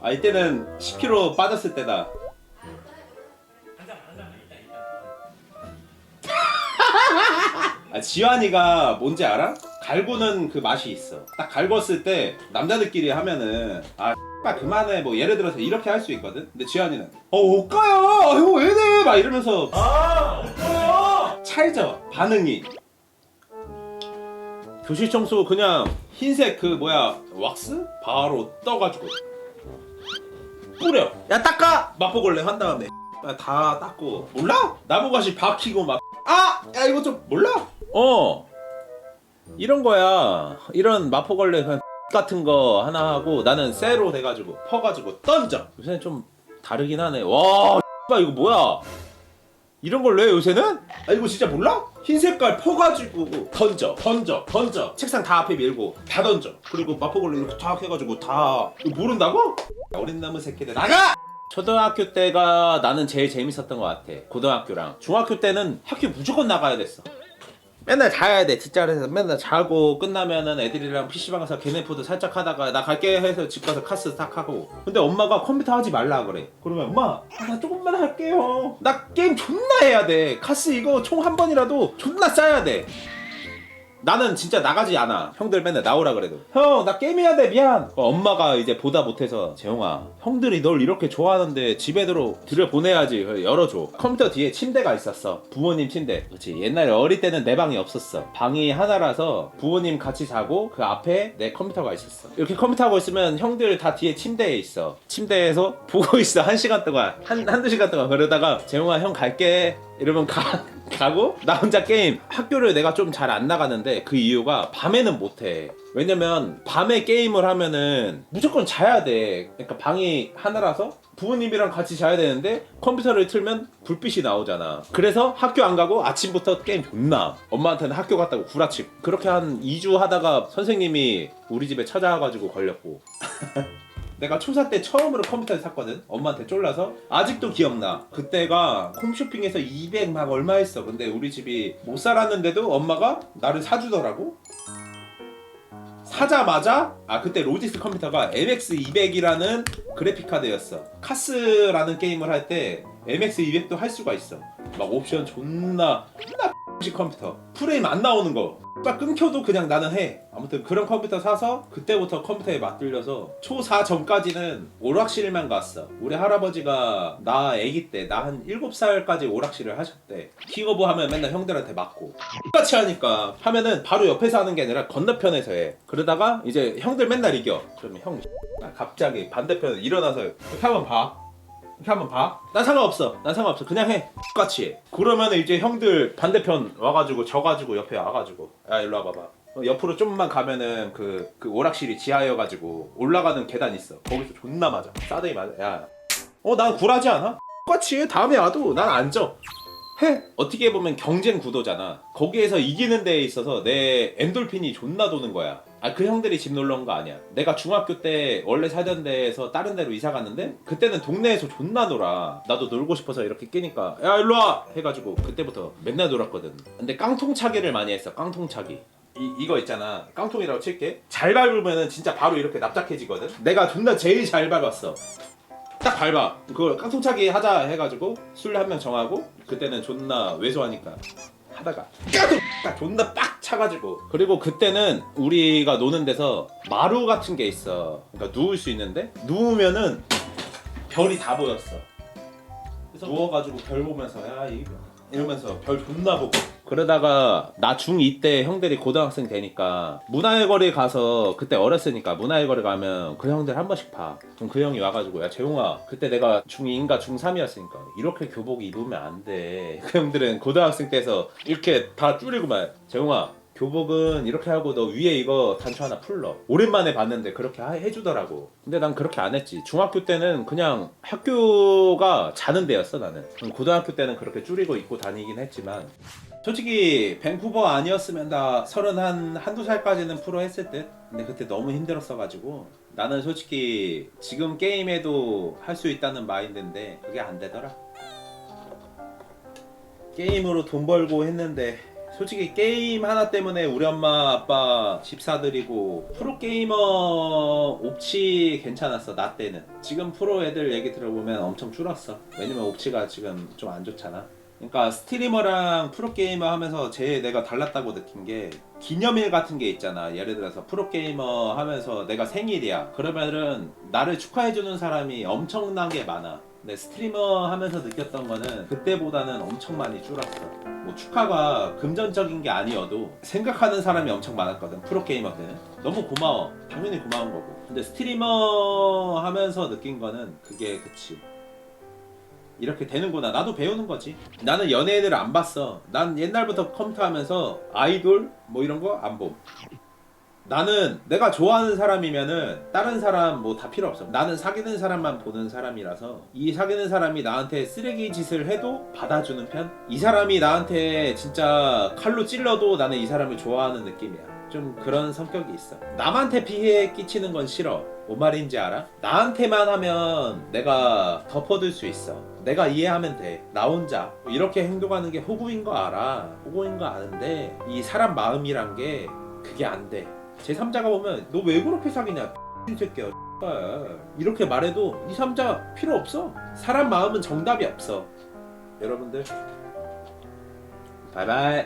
아 이때는 10kg 빠졌을 때다. 아 지환이가 뭔지 알아? 갈고는 그 맛이 있어. 딱 갈궜을 때 남자들끼리 하면은 아 X발 그만해 뭐 예를 들어서 이렇게 할 수 있거든. 근데 지환이는 어 옷가야 이거 왜래 막 이러면서 아, 없어요. 찰져 반응이. 교실 청소 그냥 흰색 그 뭐야 왁스 바로 떠가지고 뿌려. 야 닦아 맛보걸레 한 다음에 야, 다 닦고 몰라? 나무가시 박히고 막 아! 야 이거 좀 몰라? 어 이런 거야 이런 마포걸레 그냥 같은 거 하나 하고 나는 쇠로 돼가지고 퍼가지고 던져 요새는 좀 다르긴 하네 와 이거 뭐야 이런 걸내 요새는? 아 이거 진짜 몰라? 흰 색깔 퍼가지고 던져 던져 던져. 책상 다 앞에 밀고 다 던져. 그리고 마포걸레 이렇게 탁 해가지고 다 이거 모른다고? 어린 나무 새끼들. 나가! 초등학교 때가 나는 제일 재밌었던 것 같아. 고등학교랑. 중학교 때는 학교 무조건 나가야 됐어 맨날 자야 돼 뒷자리에서. 맨날 자고 끝나면은 애들이랑 PC방 가서 걔네포드 살짝 하다가 나 갈게 해서 집 가서 카스 딱 하고. 근데 엄마가 컴퓨터 하지 말라 그래. 그러면 엄마 아, 나 조금만 할게요. 나 게임 존나 해야 돼. 카스 이거 총 한 번이라도 존나 쌓아야 돼 나는 진짜 나가지 않아. 형들 맨날 나오라 그래도. 형, 나 게임해야 돼, 미안. 어, 엄마가 이제 보다 못해서, 재용아, 형들이 널 이렇게 좋아하는데 집에 들어, 들여 보내야지. 그래, 열어줘. 컴퓨터 뒤에 침대가 있었어. 부모님 침대. 그렇지. 옛날에 어릴 때는 내 방이 없었어. 방이 하나라서 부모님 같이 자고 그 앞에 내 컴퓨터가 있었어. 이렇게 컴퓨터 하고 있으면 형들 다 뒤에 침대에 있어. 침대에서 보고 있어. 한 시간 동안. 한, 한두 시간 동안. 그러다가, 재용아, 형 갈게. 이러면 가, 가고 나 혼자 게임. 학교를 내가 좀 잘 안 나가는데 그 이유가 밤에는 못해. 왜냐면 밤에 게임을 하면은 무조건 자야 돼. 그러니까 방이 하나라서 부모님이랑 같이 자야 되는데 컴퓨터를 틀면 불빛이 나오잖아. 그래서 학교 안 가고 아침부터 게임 존나 엄마한테는 학교 갔다고 구라치고. 그렇게 한 2주 하다가 선생님이 우리 집에 찾아와가지고 걸렸고 내가 초사 때 처음으로 컴퓨터를 샀거든. 엄마한테 쫄라서 아직도 기억나. 그때가 홈쇼핑에서 200 막 얼마 했어. 근데 우리 집이 못 살았는데도 엄마가 나를 사주더라고. 사자마자 아 그때 로지스 컴퓨터가 MX200이라는 그래픽 카드였어. 카스라는 게임을 할 때 MX200도 할 수가 있어. 막 옵션 존나 식 컴퓨터 프레임 안 나오는 거. 막 끊겨도 그냥 나는 해. 아무튼 그런 컴퓨터 사서 그때부터 컴퓨터에 맞들려서 초4 전까지는 오락실만 갔어. 우리 할아버지가 나 아기 때 나 한 7살까지 오락실을 하셨대. 킥오브 하면 맨날 형들한테 맞고 똑같이 하니까 하면은 바로 옆에서 하는 게 아니라 건너편에서 해. 그러다가 이제 형들 맨날 이겨. 그러면 형 갑자기 반대편에 일어나서 한번 봐. 이렇게 한번 봐. 난 상관없어. 난 상관없어. 그냥 해. 똑같이 해. 그러면 이제 형들 반대편 와가지고 져가지고 옆에 와가지고 야 일로 와봐봐. 어, 옆으로 좀만 가면은 그, 그 오락실이 지하여가지고 올라가는 계단 있어. 거기서 존나 맞아. 싸대기 맞아. 야. 어, 난 굴하지 않아? 똑같이 해. 다음에 와도 난 안 져. 해. 어떻게 보면 경쟁 구도잖아. 거기에서 이기는 데에 있어서 내 엔돌핀이 존나 도는 거야. 아, 그 형들이 집 놀러 온 거 아니야. 내가 중학교 때 원래 살던 데에서 다른 데로 이사 갔는데 그때는 동네에서 존나 놀아. 나도 놀고 싶어서 이렇게 끼니까 야, 일로 와! 해가지고 그때부터 맨날 놀았거든. 근데 깡통 차기를 많이 했어. 깡통 차기. 이, 이거 있잖아. 깡통이라고 칠게. 잘 밟으면은 진짜 바로 이렇게 납작해지거든. 내가 존나 제일 잘 밟았어. 딱 밟아. 그걸 깡통차기 하자 해가지고 술 한 명 정하고 그때는 존나 왜소하니까 하다가 딱 존나 빡 차가지고 그리고 그때는 우리가 노는 데서 마루 같은 게 있어. 그러니까 누울 수 있는데 누우면은 별이 다 보였어. 그래서 누워가지고 별 보면서 야 이. 이러면서 별 존나 보고 그러다가 나 중2 때 형들이 고등학생 되니까 문화의 거리 가서 그때 어렸으니까 문화의 거리 가면 그 형들 한 번씩 봐. 그럼 그 형이 와가지고 야 재용아 그때 내가 중2인가 중3이었으니까 이렇게 교복 입으면 안 돼 그 형들은 고등학생 때서 이렇게 다 줄이고 말 재용아 교복은 이렇게 하고 너 위에 이거 단추 하나 풀러. 오랜만에 봤는데 그렇게 하- 해주더라고. 근데 난 그렇게 안 했지. 중학교 때는 그냥 학교가 자는 데였어 나는. 음, 고등학교 때는 그렇게 줄이고 입고 다니긴 했지만 솔직히 밴쿠버 아니었으면 나 서른 한 한두 살까지는 프로 했을 듯. 근데 그때 너무 힘들었어가지고 나는 솔직히 지금 게임에도 할 수 있다는 마인드인데 그게 안 되더라. 게임으로 돈 벌고 했는데 솔직히 게임 하나 때문에 우리 엄마 아빠 집 사드리고 프로게이머 옵치 괜찮았어 나 때는. 지금 프로 애들 얘기 들어보면 엄청 줄었어. 왜냐면 옵치가 지금 좀 안 좋잖아 그러니까 스트리머랑 프로게이머 하면서 제일 내가 달랐다고 느낀 게 기념일 같은 게 있잖아. 예를 들어서 프로게이머 하면서 내가 생일이야. 그러면은 나를 축하해주는 사람이 엄청나게 많아. 근데 스트리머 하면서 느꼈던 거는 그때보다는 엄청 많이 줄었어. 뭐 축하가 금전적인 게 아니어도 생각하는 사람이 엄청 많았거든 프로게이머들은. 너무 고마워. 당연히 고마운 거고. 근데 스트리머 하면서 느낀 거는 그게 그치 이렇게 되는구나. 나도 배우는 거지. 나는 연예인을 안 봤어. 난 옛날부터 컴퓨터 하면서 아이돌 뭐 이런 거 안 봄 나는 내가 좋아하는 사람이면은 다른 사람 뭐 다 필요 없어. 나는 사귀는 사람만 보는 사람이라서 이 사귀는 사람이 나한테 쓰레기 짓을 해도 받아주는 편? 이 사람이 나한테 진짜 칼로 찔러도 나는 이 사람을 좋아하는 느낌이야. 좀 그런 성격이 있어. 남한테 피해 끼치는 건 싫어. 뭔 말인지 알아? 나한테만 하면 내가 덮어둘 수 있어. 내가 이해하면 돼. 나 혼자. 이렇게 행동하는 게 호구인 거 알아. 호구인 거 아는데 이 사람 마음이란 게 그게 안 돼. 제3자가 보면 너 왜 그렇게 사귀냐? 이 새끼야. 이렇게 말해도 이 3자 필요 없어. 사람 마음은 정답이 없어. 여러분들. 바이바이